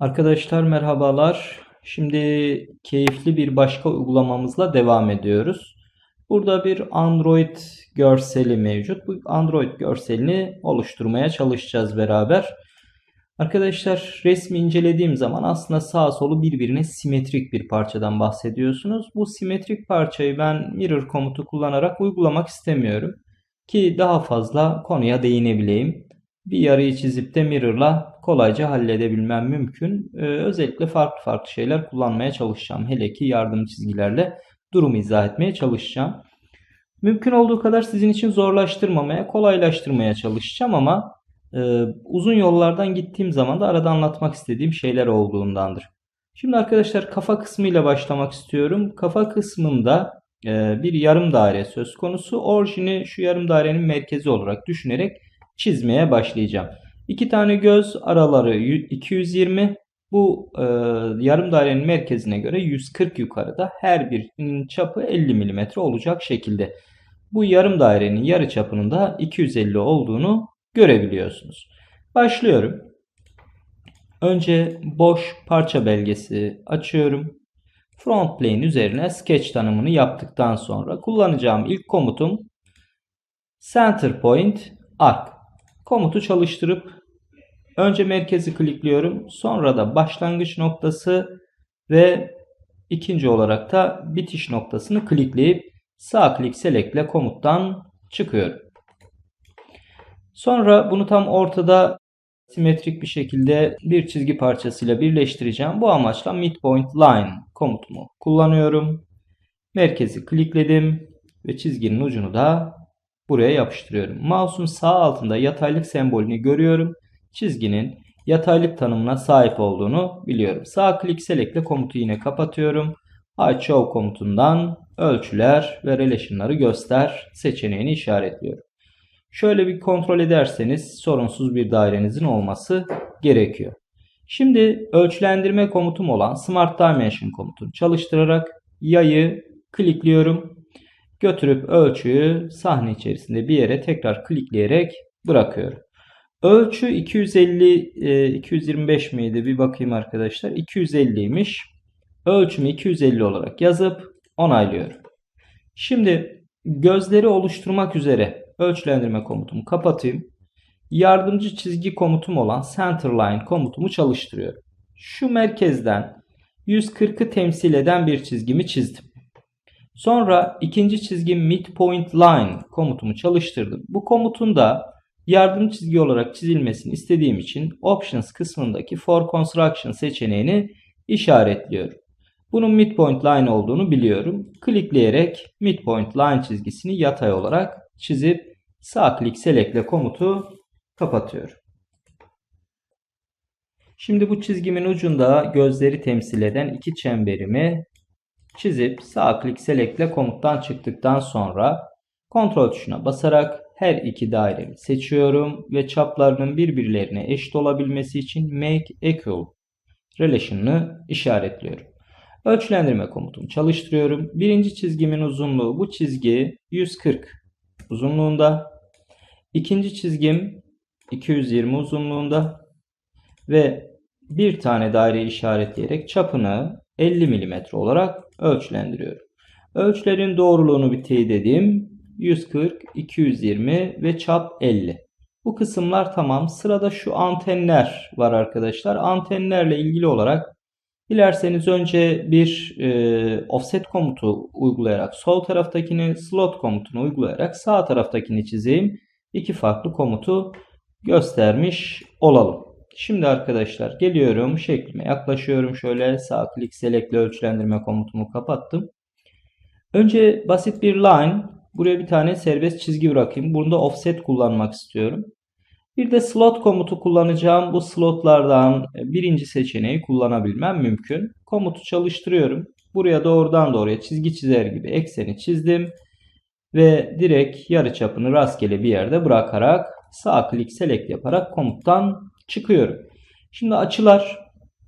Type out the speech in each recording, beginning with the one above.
Arkadaşlar merhabalar. Şimdi keyifli bir başka uygulamamızla devam ediyoruz. Burada bir Android görseli mevcut. Bu Android görselini oluşturmaya çalışacağız beraber. Arkadaşlar resmi incelediğim zaman aslında sağ solu birbirine simetrik bir parçadan bahsediyorsunuz. Bu simetrik parçayı ben mirror komutu kullanarak uygulamak istemiyorum. Ki daha fazla konuya değinebileyim bir yarıyı çizip de mirror'la kolayca halledebilmem mümkün. Ee, özellikle farklı farklı şeyler kullanmaya çalışacağım. Hele ki yardım çizgilerle durumu izah etmeye çalışacağım. Mümkün olduğu kadar sizin için zorlaştırmamaya, kolaylaştırmaya çalışacağım ama e, uzun yollardan gittiğim zaman da arada anlatmak istediğim şeyler olduğundandır. Şimdi arkadaşlar kafa kısmıyla başlamak istiyorum. Kafa kısmında e, bir yarım daire söz konusu. Orijini şu yarım dairenin merkezi olarak düşünerek çizmeye başlayacağım. İki tane göz araları 220. Bu e, yarım dairenin merkezine göre 140 yukarıda her birinin çapı 50 mm olacak şekilde. Bu yarım dairenin yarı çapının da 250 olduğunu görebiliyorsunuz. Başlıyorum. Önce boş parça belgesi açıyorum. Front plane üzerine sketch tanımını yaptıktan sonra kullanacağım ilk komutum center point arc. Komutu çalıştırıp önce merkezi klikliyorum. Sonra da başlangıç noktası ve ikinci olarak da bitiş noktasını klikleyip sağ klik selectle komuttan çıkıyorum. Sonra bunu tam ortada simetrik bir şekilde bir çizgi parçasıyla birleştireceğim. Bu amaçla midpoint line komutumu kullanıyorum. Merkezi klikledim ve çizginin ucunu da buraya yapıştırıyorum. Mouse'un sağ altında yataylık sembolünü görüyorum. Çizginin yataylık tanımına sahip olduğunu biliyorum. Sağ klik selectle komutu yine kapatıyorum. Show komutundan ölçüler ve relation'ları göster seçeneğini işaretliyorum. Şöyle bir kontrol ederseniz sorunsuz bir dairenizin olması gerekiyor. Şimdi ölçülendirme komutum olan Smart Dimension komutunu çalıştırarak yayı klikliyorum götürüp ölçüyü sahne içerisinde bir yere tekrar klikleyerek bırakıyorum. Ölçü 250 225 e, miydi bir bakayım arkadaşlar. 250'ymiş. Ölçümü 250 olarak yazıp onaylıyorum. Şimdi gözleri oluşturmak üzere ölçülendirme komutumu kapatayım. Yardımcı çizgi komutum olan centerline komutumu çalıştırıyorum. Şu merkezden 140'ı temsil eden bir çizgimi çizdim. Sonra ikinci çizgi midpoint line komutumu çalıştırdım. Bu komutun da yardım çizgi olarak çizilmesini istediğim için options kısmındaki for construction seçeneğini işaretliyorum. Bunun midpoint line olduğunu biliyorum. Klikleyerek midpoint line çizgisini yatay olarak çizip sağ klik selectle komutu kapatıyorum. Şimdi bu çizgimin ucunda gözleri temsil eden iki çemberimi çizip sağ klik selectle komuttan çıktıktan sonra kontrol tuşuna basarak her iki dairemi seçiyorum ve çaplarının birbirlerine eşit olabilmesi için make equal relation'ını işaretliyorum. Ölçülendirme komutumu çalıştırıyorum. Birinci çizgimin uzunluğu bu çizgi 140 uzunluğunda. İkinci çizgim 220 uzunluğunda ve bir tane daire işaretleyerek çapını 50 mm olarak ölçülendiriyorum. Ölçülerin doğruluğunu bir teyit edeyim. 140, 220 ve çap 50. Bu kısımlar tamam. Sırada şu antenler var arkadaşlar. Antenlerle ilgili olarak dilerseniz önce bir e, offset komutu uygulayarak sol taraftakini slot komutunu uygulayarak sağ taraftakini çizeyim. İki farklı komutu göstermiş olalım. Şimdi arkadaşlar geliyorum şeklime yaklaşıyorum. Şöyle sağ klik selectle ölçülendirme komutumu kapattım. Önce basit bir line. Buraya bir tane serbest çizgi bırakayım. Bunda offset kullanmak istiyorum. Bir de slot komutu kullanacağım. Bu slotlardan birinci seçeneği kullanabilmem mümkün. Komutu çalıştırıyorum. Buraya doğrudan doğruya çizgi çizer gibi ekseni çizdim. Ve direkt yarı çapını rastgele bir yerde bırakarak sağ klik select yaparak komuttan çıkıyorum. Şimdi açılar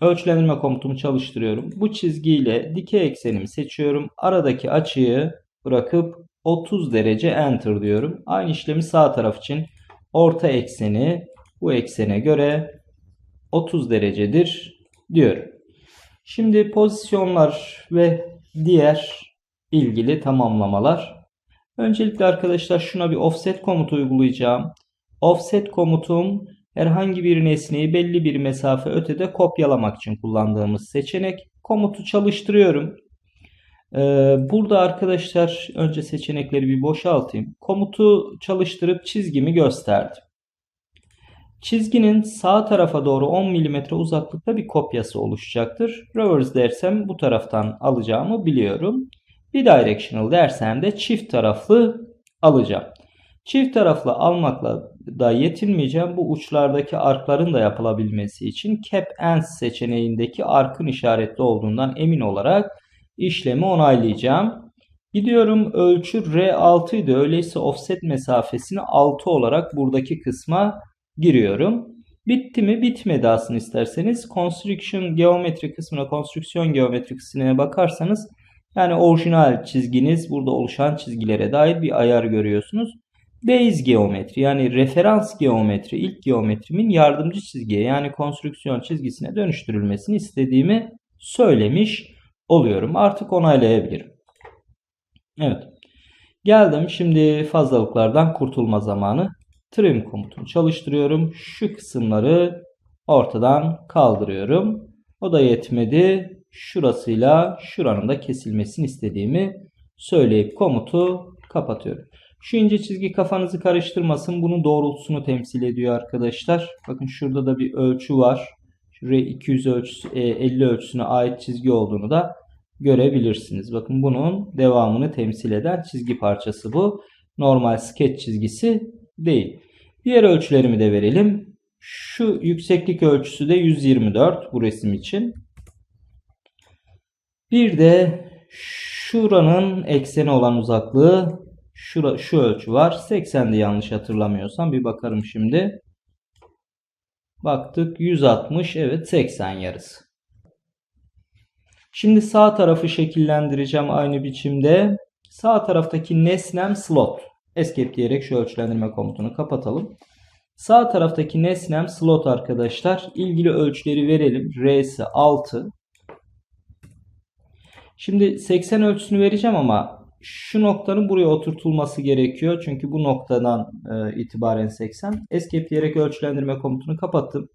ölçülendirme komutumu çalıştırıyorum. Bu çizgiyle dikey eksenimi seçiyorum. Aradaki açıyı bırakıp 30 derece enter diyorum. Aynı işlemi sağ taraf için orta ekseni bu eksene göre 30 derecedir diyorum. Şimdi pozisyonlar ve diğer ilgili tamamlamalar. Öncelikle arkadaşlar şuna bir offset komutu uygulayacağım. Offset komutum herhangi bir nesneyi belli bir mesafe ötede kopyalamak için kullandığımız seçenek. Komutu çalıştırıyorum. Ee, burada arkadaşlar önce seçenekleri bir boşaltayım. Komutu çalıştırıp çizgimi gösterdim. Çizginin sağ tarafa doğru 10 mm uzaklıkta bir kopyası oluşacaktır. Reverse dersem bu taraftan alacağımı biliyorum. Bidirectional dersem de çift taraflı alacağım. Çift taraflı almakla da yetinmeyeceğim. Bu uçlardaki arkların da yapılabilmesi için cap ends seçeneğindeki arkın işaretli olduğundan emin olarak işlemi onaylayacağım. Gidiyorum ölçü R6 idi. Öyleyse offset mesafesini 6 olarak buradaki kısma giriyorum. Bitti mi? Bitmedi aslında isterseniz. Construction geometri kısmına, konstrüksiyon geometri kısmına bakarsanız yani orijinal çizginiz burada oluşan çizgilere dair bir ayar görüyorsunuz. Base geometri yani referans geometri ilk geometrimin yardımcı çizgiye yani konstrüksiyon çizgisine dönüştürülmesini istediğimi söylemiş oluyorum. Artık onaylayabilirim. Evet. Geldim şimdi fazlalıklardan kurtulma zamanı. Trim komutunu çalıştırıyorum. Şu kısımları ortadan kaldırıyorum. O da yetmedi. Şurasıyla şuranın da kesilmesini istediğimi söyleyip komutu kapatıyorum. Şu ince çizgi kafanızı karıştırmasın. Bunun doğrultusunu temsil ediyor arkadaşlar. Bakın şurada da bir ölçü var. Şuraya 200 ölçüsü, 50 ölçüsüne ait çizgi olduğunu da görebilirsiniz. Bakın bunun devamını temsil eden çizgi parçası bu. Normal sketch çizgisi değil. Diğer ölçülerimi de verelim. Şu yükseklik ölçüsü de 124 bu resim için. Bir de şuranın ekseni olan uzaklığı şura, şu ölçü var. 80'de yanlış hatırlamıyorsam bir bakarım şimdi. Baktık 160 evet 80 yarısı. Şimdi sağ tarafı şekillendireceğim aynı biçimde. Sağ taraftaki nesnem slot. Escape diyerek şu ölçülendirme komutunu kapatalım. Sağ taraftaki nesnem slot arkadaşlar. İlgili ölçüleri verelim. R'si 6. Şimdi 80 ölçüsünü vereceğim ama şu noktanın buraya oturtulması gerekiyor. Çünkü bu noktadan e, itibaren 80. Escape diyerek ölçülendirme komutunu kapattım.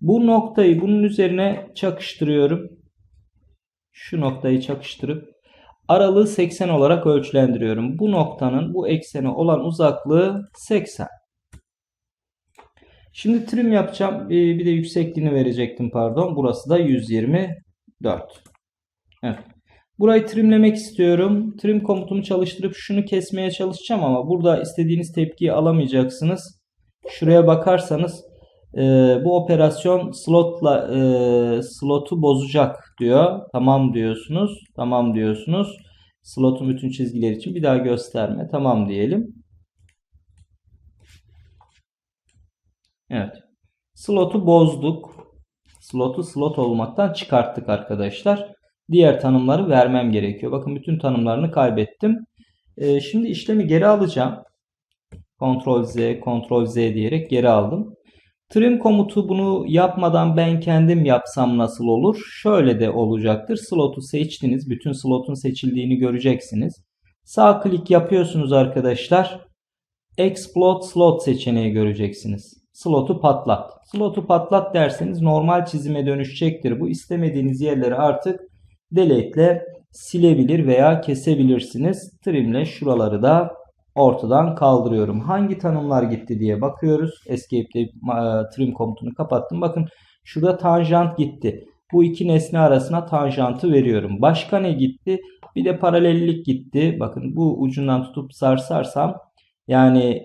Bu noktayı bunun üzerine çakıştırıyorum. Şu noktayı çakıştırıp aralığı 80 olarak ölçülendiriyorum. Bu noktanın bu ekseni olan uzaklığı 80. Şimdi trim yapacağım. Bir de yüksekliğini verecektim pardon. Burası da 124. Evet. Burayı trimlemek istiyorum. Trim komutumu çalıştırıp şunu kesmeye çalışacağım ama burada istediğiniz tepkiyi alamayacaksınız. Şuraya bakarsanız e, bu operasyon slotla e, slotu bozacak diyor. Tamam diyorsunuz. Tamam diyorsunuz. Slotun bütün çizgiler için bir daha gösterme. Tamam diyelim. Evet. Slotu bozduk. Slotu slot olmaktan çıkarttık arkadaşlar. Diğer tanımları vermem gerekiyor. Bakın bütün tanımlarını kaybettim. Ee, şimdi işlemi geri alacağım. Ctrl Z, Ctrl Z diyerek geri aldım. Trim komutu bunu yapmadan ben kendim yapsam nasıl olur? Şöyle de olacaktır. Slotu seçtiniz. Bütün slotun seçildiğini göreceksiniz. Sağ klik yapıyorsunuz arkadaşlar. Explode slot seçeneği göreceksiniz. Slotu patlat. Slotu patlat derseniz normal çizime dönüşecektir. Bu istemediğiniz yerleri artık delete ile silebilir veya kesebilirsiniz. Trim ile şuraları da ortadan kaldırıyorum. Hangi tanımlar gitti diye bakıyoruz. Escape'de e, trim komutunu kapattım. Bakın şurada tanjant gitti. Bu iki nesne arasına tanjantı veriyorum. Başka ne gitti? Bir de paralellik gitti. Bakın bu ucundan tutup sarsarsam yani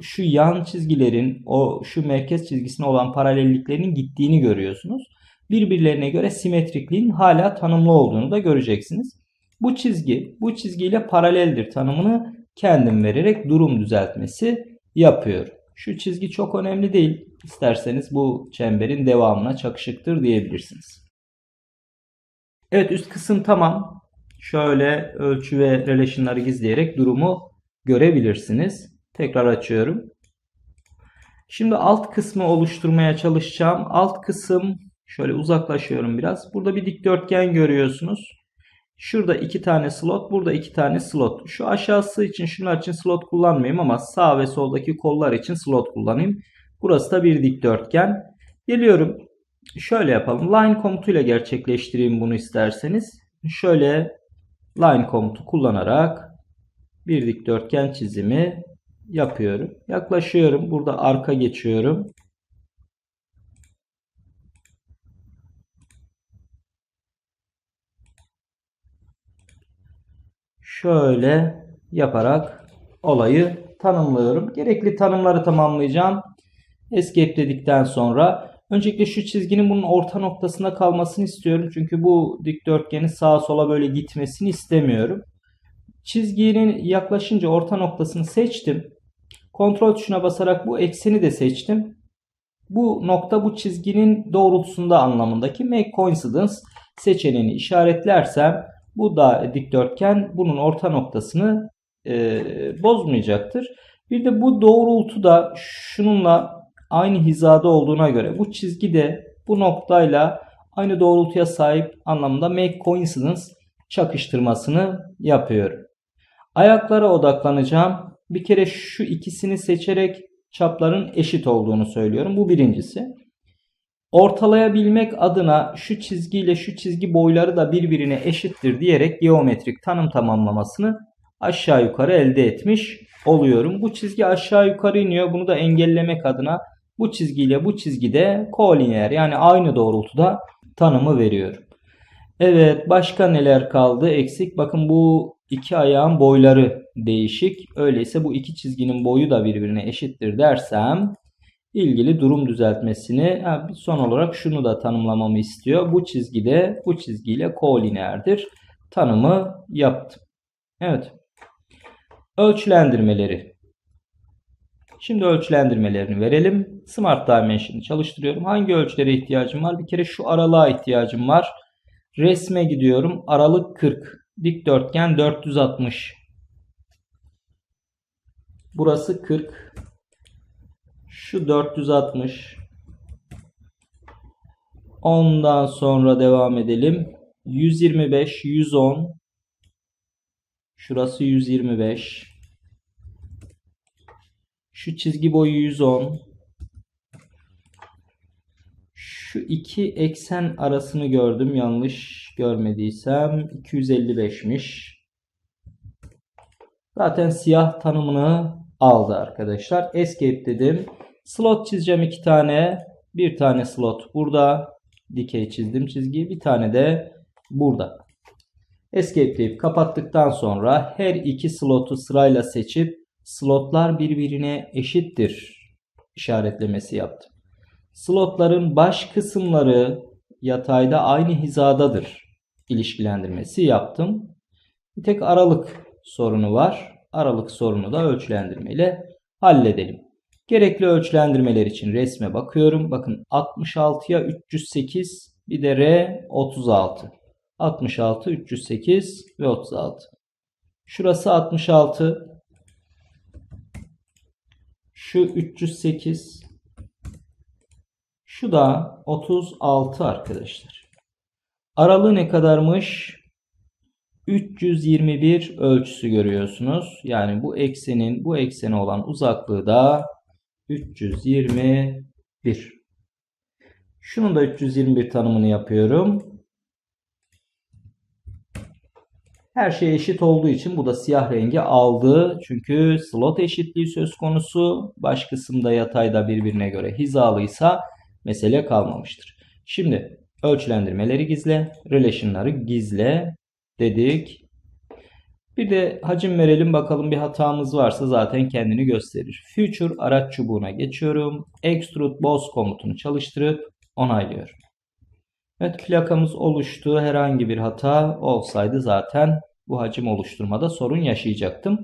şu yan çizgilerin o şu merkez çizgisine olan paralelliklerinin gittiğini görüyorsunuz. Birbirlerine göre simetrikliğin hala tanımlı olduğunu da göreceksiniz. Bu çizgi bu çizgiyle paraleldir tanımını kendim vererek durum düzeltmesi yapıyorum. Şu çizgi çok önemli değil. İsterseniz bu çemberin devamına çakışıktır diyebilirsiniz. Evet üst kısım tamam. Şöyle ölçü ve relation'ları gizleyerek durumu görebilirsiniz. Tekrar açıyorum. Şimdi alt kısmı oluşturmaya çalışacağım. Alt kısım Şöyle uzaklaşıyorum biraz. Burada bir dikdörtgen görüyorsunuz. Şurada iki tane slot, burada iki tane slot. Şu aşağısı için, şunlar için slot kullanmayayım ama sağ ve soldaki kollar için slot kullanayım. Burası da bir dikdörtgen. Geliyorum. Şöyle yapalım. Line komutuyla gerçekleştireyim bunu isterseniz. Şöyle line komutu kullanarak bir dikdörtgen çizimi yapıyorum. Yaklaşıyorum. Burada arka geçiyorum. Şöyle yaparak olayı tanımlıyorum. Gerekli tanımları tamamlayacağım. Escape dedikten sonra öncelikle şu çizginin bunun orta noktasında kalmasını istiyorum. Çünkü bu dikdörtgenin sağa sola böyle gitmesini istemiyorum. Çizginin yaklaşınca orta noktasını seçtim. Kontrol tuşuna basarak bu ekseni de seçtim. Bu nokta bu çizginin doğrultusunda anlamındaki make coincidence seçeneğini işaretlersem bu da dikdörtgen bunun orta noktasını e, bozmayacaktır. Bir de bu doğrultu da şununla aynı hizada olduğuna göre bu çizgi de bu noktayla aynı doğrultuya sahip anlamda make coincidence çakıştırmasını yapıyorum. Ayaklara odaklanacağım. Bir kere şu ikisini seçerek çapların eşit olduğunu söylüyorum. Bu birincisi. Ortalayabilmek adına şu çizgiyle şu çizgi boyları da birbirine eşittir diyerek geometrik tanım tamamlamasını aşağı yukarı elde etmiş oluyorum. Bu çizgi aşağı yukarı iniyor. Bunu da engellemek adına bu çizgiyle bu çizgide kolineer yani aynı doğrultuda tanımı veriyorum. Evet başka neler kaldı eksik? Bakın bu iki ayağın boyları değişik. Öyleyse bu iki çizginin boyu da birbirine eşittir dersem ilgili durum düzeltmesini son olarak şunu da tanımlamamı istiyor. Bu çizgide bu çizgiyle kolineerdir. Tanımı yaptım. Evet. Ölçülendirmeleri. Şimdi ölçülendirmelerini verelim. Smart Dimension'ı çalıştırıyorum. Hangi ölçülere ihtiyacım var? Bir kere şu aralığa ihtiyacım var. Resme gidiyorum. Aralık 40. Dikdörtgen 460. Burası 40. Şu 460. Ondan sonra devam edelim. 125, 110. Şurası 125. Şu çizgi boyu 110. Şu iki eksen arasını gördüm. Yanlış görmediysem 255'miş. Zaten siyah tanımını aldı arkadaşlar. Escape dedim. Slot çizeceğim iki tane. Bir tane slot burada. Dikey çizdim çizgi. Bir tane de burada. Escape deyip kapattıktan sonra her iki slotu sırayla seçip slotlar birbirine eşittir işaretlemesi yaptım. Slotların baş kısımları yatayda aynı hizadadır ilişkilendirmesi yaptım. Bir tek aralık sorunu var. Aralık sorunu da ölçülendirme ile halledelim. Gerekli ölçülendirmeler için resme bakıyorum. Bakın 66'ya 308 bir de R 36. 66, 308 ve 36. Şurası 66. Şu 308. Şu da 36 arkadaşlar. Aralığı ne kadarmış? 321 ölçüsü görüyorsunuz. Yani bu eksenin bu eksene olan uzaklığı da 321. Şunun da 321 tanımını yapıyorum. Her şey eşit olduğu için bu da siyah rengi aldı. Çünkü slot eşitliği söz konusu. Baş kısımda yatayda birbirine göre hizalıysa mesele kalmamıştır. Şimdi ölçülendirmeleri gizle, relation'ları gizle dedik. Bir de hacim verelim bakalım bir hatamız varsa zaten kendini gösterir. Future araç çubuğuna geçiyorum. Extrude boss komutunu çalıştırıp onaylıyorum. Evet plakamız oluştu. Herhangi bir hata olsaydı zaten bu hacim oluşturmada sorun yaşayacaktım.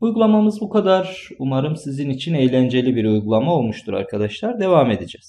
Uygulamamız bu kadar. Umarım sizin için eğlenceli bir uygulama olmuştur arkadaşlar. Devam edeceğiz.